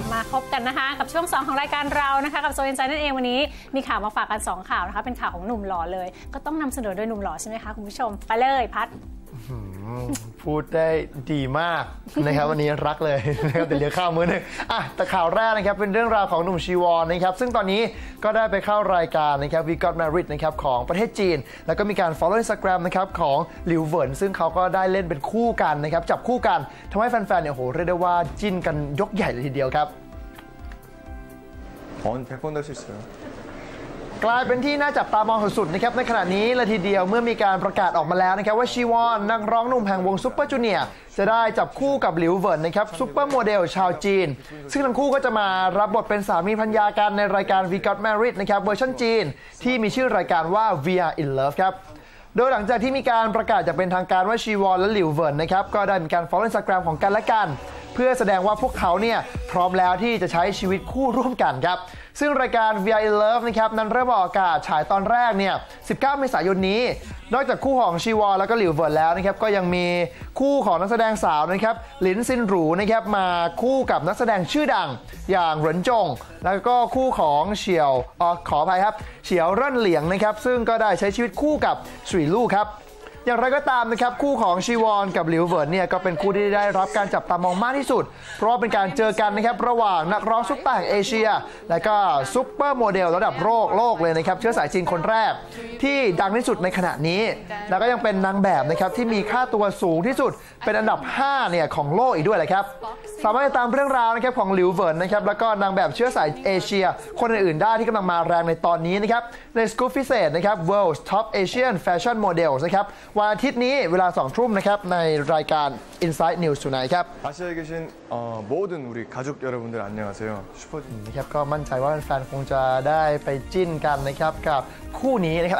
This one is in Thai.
ลับมาพบกันนะคะ กับช่วง 2 ของรายการเรานะคะกับโซเอนไซนั่นเองวันนี้มีข่าวมาฝากกัน 2 ข่าวนะคะเป็นข่าวของหนุ่มหล่อเลย ก็ต้องนำเสนอโดยหนุ่มหล่อใช่ไหมคะคุณผู้ชมไปเลยพัด พูดได้ดีมากนะครับ วันนี้รักเลยนะครับแต่เหลือข้าวมื้อนึงอะแต่ข่าวแรกนะครับเป็นเรื่องราวของหนุ่มชีวอนนะครับ ซึ่งตอนนี้ก็ได้ไปเข้ารายการนะครับ We Got Married นะครับของประเทศจีน แล้วก็มีการ follow Instagram นะครับของหลิวเวินซึ่งเขาก็ได้เล่นเป็นคู่กันนะครับ จับคู่กันทำให้แฟนๆเนี่ยโหเรียกได้ว่าจิ้นกันยกใหญ่เลยทีเดียวครับอ๋อแค่คนเดียวเฉย กลายเป็นที่น่าจับตามองสุดๆนะครับในขณะนี้เลยทีเดียวเมื่อมีการประกาศออกมาแล้วนะครับว่าชีวอนนักร้องหนุ่มแห่งวงซุปเปอร์จูเนียร์จะได้จับคู่กับหลิวเวิร์นนะครับซุปเปอร์โมเดลชาวจีน ซึ่งทั้งคู่ก็จะมารับบทเป็นสามีภรรยากันในรายการ We Got Married นะครับเวอร์ชันจีน ที่มีชื่อรายการว่า We Are in Love ครับโดยหลังจากที่มีการประกาศจะเป็นทางการว่าชีวอนและหลิวเวิร์นนะครับก็ได้มีการ follow Instagram ของกันและกัน เพื่อแสดงว่าพวกเขาเนี่ยพร้อมแล้วที่จะใช้ชีวิตคู่ร่วมกันครับ ซึ่งรายการ VI Love นะครับนั้นเริ่มออกอากาศฉายตอนแรกเนี่ย 19 เมษายนนี้ นอกจากคู่ของชีวอแล้วก็หลิวเวิร์นแล้วนะครับ ก็ยังมีคู่ของนักแสดงสาวนะครับหลินซินหรูนะครับมาคู่กับนักแสดงชื่อดังอย่างเหรินจง แล้วก็คู่ของเฉียวออขออภัยครับเฉียวเร่นเหลียงนะครับซึ่งก็ได้ใช้ชีวิตคู่กับสุยลู่ครับ อย่างไรก็ตามนะครับคู่ของชีวอนกับหลิวเหวินเนี่ยก็เป็นคู่ที่ได้รับการจับตามองมากที่สุด เพราะเป็นการเจอกันนะครับระหว่างนักร้องซุปตาร์แห่งเอเชีย และก็ซุปเปอร์โมเดลระดับโลกโลกเลยนะครับเชื้อสายจีนคนแรก ที่ดังที่สุดในขณะนี้ แล้วก็ยังเป็นนางแบบนะครับที่มีค่าตัวสูงที่สุด เป็นอันดับ5เนี่ยของโลกอีกด้วยแหละครับสามารถติดตามเรื่องราวนะครับของหลิวเหวินนะครับแล้วก็นางแบบเชื้อสายเอเชีย คนอื่นๆได้ที่กำลังมาแรงในตอนนี้นะครับในสกู๊ปพิเศษนะครับ World's Top Asian Fashion Models นะครับวันอาทิตย์นี้เวลา 2 ทุ่มนะครับในรายการ Inside News Tonight ครับ 아시아에 계신 어, 모든 우리 가족 여러분들 안녕하세요. 슈퍼주니어. นะครับก็มั่นใจว่าแฟนๆคงจะได้ไปจิ้นกันนะครับกับคู่นี้นะครับ